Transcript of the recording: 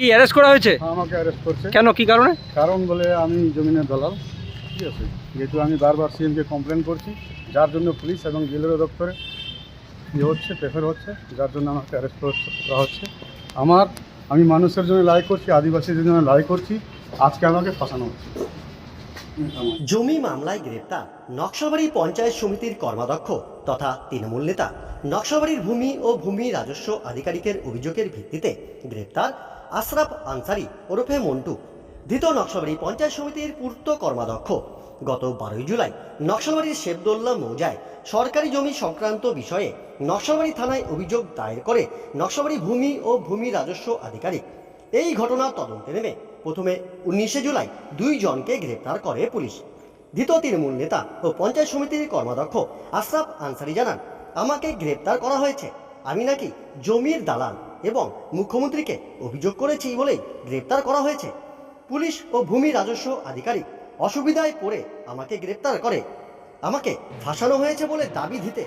কি অ্যারেস্ট করা হয়েছে? আমাকে অ্যারেস্ট করছে। কেন? কি কারণে? কারণ বলে আমি জমিনের দালাল। ঠিক আছে? যেহেতু আমি বারবার সিএমকে কমপ্লেন করছি যার জন্য পুলিশ এবং জেলের দপ্তরে ইয়ে হচ্ছে প্রেফার হচ্ছে যার জন্য আমাকে অ্যারেস্ট করা হচ্ছে আমার আমি মানুষের জন্য লড়াই করছি আদিবাসীদের জন্য লড়াই করছি আজকে আমাকে ফাঁসানো হচ্ছে। জমি মামলায় গ্রেপ্তার নকশাবাড়ি পঞ্চায়েত সমিতির কর্মাধ্যক্ষ তথা তৃণমূল নেতা। নকশাবাড়ির ভূমি ও ভূমি রাজস্ব আধিকারিকের অভিযোগের ভিত্তিতে গ্রেপ্তার আশরাফ আনসারি ওরফে মন্টু। ধৃত নকশাবাড়ি পঞ্চায়েত সমিতির পূর্ত কর্মাধ্যক্ষ। গত বারোই জুলাই নকশাবাড়ির শেবদোল্লা মৌজায় সরকারি জমি সংক্রান্ত বিষয়ে নকশাবাড়ি থানায় অভিযোগ দায়ের করে নকশাবাড়ি ভূমি ও ভূমি রাজস্ব আধিকারিক। এই ঘটনার তদন্তে নেমে প্রথমে উনিশে জুলাই দুই জনকে গ্রেপ্তার করে পুলিশ। ধৃত তৃণমূল নেতা ও পঞ্চায়েত সমিতির কর্মাধ্যক্ষ আশরাফ আনসারি জানান, আমাকে গ্রেপ্তার করা হয়েছে। আমি নাকি জমির দালাল এবং মুখ্যমন্ত্রীকে অভিযোগ করেছি বলেই গ্রেপ্তার করা হয়েছে। পুলিশ ও ভূমি রাজস্ব আধিকারিক অসুবিধায় পড়ে আমাকে গ্রেপ্তার করে। আমাকে ফাঁসানো হয়েছে বলে দাবি দিতে